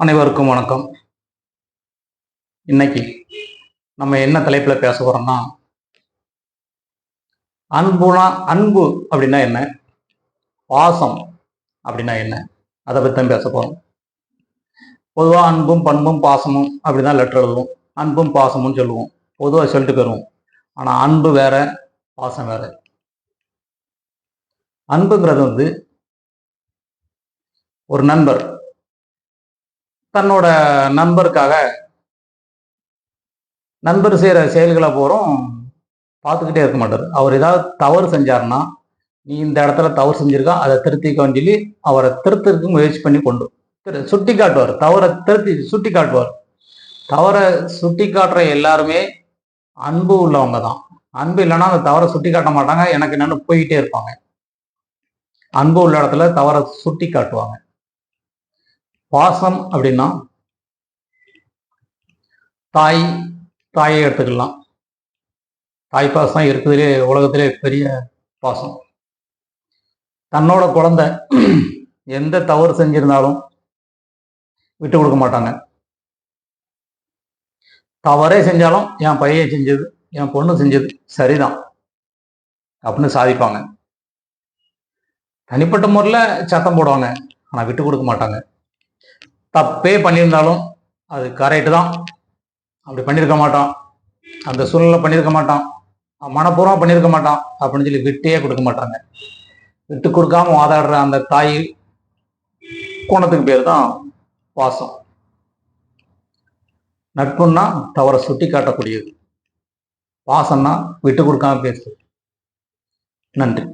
அனைவருக்கும் வணக்கம். இன்னைக்கு நம்ம என்ன தலைப்புல பேச போறோம்னா அன்புனா அன்பு அப்படின்னா என்ன? பாசம் அப்படின்னா என்ன? அதை பத்தி தான் பேச போறோம். பொதுவா அன்பும் பண்பும் பாசமும் அப்படிதான் லெட்டர் எழுதுவோம். அன்பும் பாசமும் சொல்லுவோம். பொதுவாக சொல்லிட்டு போயிருவோம். ஆனா அன்பு வேற பாசம் வேற. அன்புங்கிறது வந்து ஒரு நண்பர் தன்னோட நண்பருக்காக நண்பர் செய்கிற செயல்களை போகிறோம் பார்த்துக்கிட்டே இருக்க மாட்டார். அவர் ஏதாவது தவறு செஞ்சாருன்னா நீ இந்த இடத்துல தவறு செஞ்சிருக்கா அதை திருத்திக்கோன்னு சொல்லி அவரை திருத்தறதுக்கு முயற்சி பண்ணி கொண்டு திரு சுட்டி காட்டுவார். தவறை திருத்தி சுட்டி காட்டுவார். தவறை சுட்டி காட்டுற எல்லாருமே அன்பு உள்ளவங்க தான். அன்பு இல்லைன்னா அந்த தவறை சுட்டி காட்ட மாட்டாங்க. எனக்கு என்னன்னு போய்கிட்டே இருப்பாங்க. அன்பு உள்ள இடத்துல தவறை சுட்டி காட்டுவாங்க. பாசம் அப்படின்னா தாய் தாயை எடுத்துக்கலாம். தாய் பாசம் இருக்கிறதுலே உலகத்திலே பெரிய பாசம். தன்னோட குழந்தை எந்த தவறு செஞ்சிருந்தாலும் விட்டு கொடுக்க மாட்டாங்க. தவறே செஞ்சாலும் என் பையன் செஞ்சது என் பொண்ணு செஞ்சது சரிதான். அப்படின்னு சாதிப்பாங்க. தனிப்பட்ட முறையில் சத்தம் போடுவாங்க. ஆனால் விட்டு கொடுக்க மாட்டாங்க. தப்பே பண்ணியிருந்தாலும் அது கரெக்டு தான். அப்படி பண்ணியிருக்க மாட்டான். அந்த சூழ்நிலை பண்ணியிருக்க மாட்டான். மனப்பூர்வம் பண்ணியிருக்க மாட்டான் அப்படின்னு சொல்லி விட்டே கொடுக்க மாட்டாங்க. விட்டு கொடுக்காம வாதாடுற அந்த தாய் கோணத்துக்கு பேர் தான் பாசம் நட்புன்னா தவறை சுட்டி காட்டக்கூடியது பாசம்னா விட்டு கொடுக்காம பேசு நன்றி.